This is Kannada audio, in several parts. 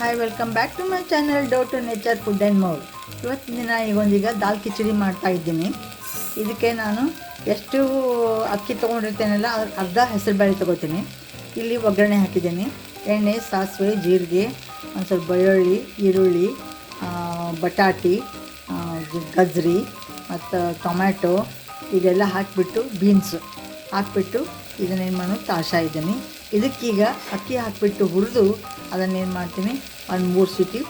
Hi welcome back to my channel dough to nature food and more ಇವತ್ತಿನ ದಿನ ಈಗೊಂದೀಗ ದಾಲ್ ಕಿಚಡಿ ಮಾಡ್ತಾ ಇದ್ದೀನಿ. ಇದಕ್ಕೆ ನಾನು ಎಷ್ಟು ಅಕ್ಕಿ ತೊಗೊಂಡಿರ್ತೇನಲ್ಲ ಅರ್ಧ ಹೆಸರು ಬೇಳೆ ತೊಗೋತೀನಿ. ಇಲ್ಲಿ ಒಗ್ಗರಣೆ ಹಾಕಿದ್ದೀನಿ. ಎಣ್ಣೆ, ಸಾಸಿವೆ, ಜೀರಿಗೆ, ಒಂದು ಸ್ವಲ್ಪ ಬೆಳ್ಳುಳ್ಳಿ, ಈರುಳ್ಳಿ ಬಟಾಟಿ ಗಜ್ರಿ, ಮತ್ತು ಟೊಮ್ಯಾಟೊ, ಇದೆಲ್ಲ ಹಾಕಿಬಿಟ್ಟು ಬೀನ್ಸು ಹಾಕಿಬಿಟ್ಟು ಇದನ್ನೇನು ಮಾಡೋದು ತಾಳ್ಸಾ ಇದ್ದೀನಿ. ಇದಕ್ಕೀಗ ಅಕ್ಕಿ ಹಾಕಿಬಿಟ್ಟು ಹುರಿದು ಅದನ್ನೇನು ಮಾಡ್ತೀನಿ ಒಂದು ಮೂರು ಸೀಟಿ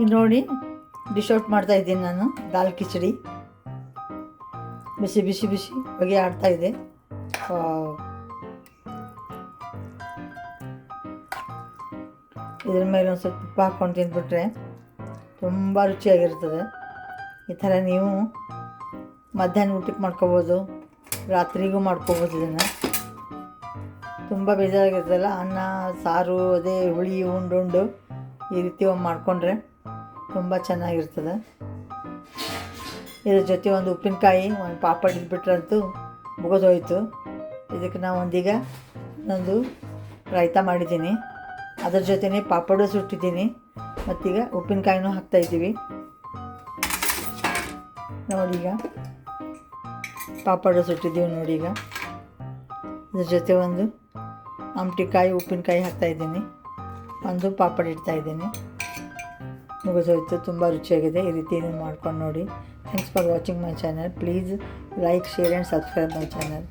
ಈಗ ನೋಡಿ ಡಿಶ್ ಔಟ್ ಮಾಡ್ತಾ ಇದ್ದೀನಿ ನಾನು, ದಾಲ್ ಕಿಚಡಿ. ಬಿಸಿ ಬಿಸಿ ಬಿಸಿ ಹೊಗೆ ಆಡ್ತಾ ಇದೆ. ಇದ್ರ ಮೇಲೆ ಒಂದು ಸ್ವಲ್ಪ ತುಪ್ಪ ಹಾಕ್ಕೊಂಡು ತಿಂದ್ಬಿಟ್ರೆ ತುಂಬ ರುಚಿಯಾಗಿರ್ತದೆ. ಈ ಥರ ನೀವು ಮಧ್ಯಾಹ್ನ ಊಟಕ್ಕೆ ಮಾಡ್ಕೋಬೋದು. ರಾತ್ರಿಗೂ ಮಾಡ್ಕೋಬೋದು ಇದನ್ನು. ತುಂಬ ಬೇಜಾರಾಗಿರ್ತಲ್ಲ ಅನ್ನ, ಸಾರು, ಅದೇ ಹುಳಿ, ಉಂಡು ಉಂಡು ಈ ರೀತಿ ಒಂದು ಮಾಡಿಕೊಂಡ್ರೆ ತುಂಬ ಚೆನ್ನಾಗಿರ್ತದೆ. ಇದ್ರ ಜೊತೆ ಒಂದು ಉಪ್ಪಿನಕಾಯಿ, ಒಂದು ಪಾಪಡ್ ಇದ್ಬಿಟ್ರಂತೂ ಮುಗಿದೋಯ್ತು. ಇದಕ್ಕೆ ನಾವು ಒಂದೀಗ ನಂದು ರಾಯ್ತ ಮಾಡಿದ್ದೀನಿ. ಅದ್ರ ಜೊತೆನೇ ಪಾಪಡು ಸುಟ್ಟಿದ್ದೀನಿ. ಮತ್ತೀಗ ಉಪ್ಪಿನಕಾಯಿನೂ ಹಾಕ್ತಾಯಿದ್ದೀವಿ ನೋಡೀಗ ಪಾಪಡು ಸುಟ್ಟಿದ್ದೀವಿ ನೋಡಿ ಈಗ. ಇದ್ರ ಜೊತೆ ಒಂದು ಆಮ್ಟಿಕಾಯಿ ಉಪ್ಪಿನಕಾಯಿ ಹಾಕ್ತಾಯಿದ್ದೀನಿ ಒಂದು ಪಾಪಡ್ ಇಡ್ತಾಯಿದ್ದೀನಿ ಮುಗಿದೋಯ್ತು, ತುಂಬ ರುಚಿಯಾಗಿದೆ. ಈ ರೀತಿ ಮಾಡ್ಕೊಂಡು ನೋಡಿ. Thanks for watching my channel please like share and subscribe my channel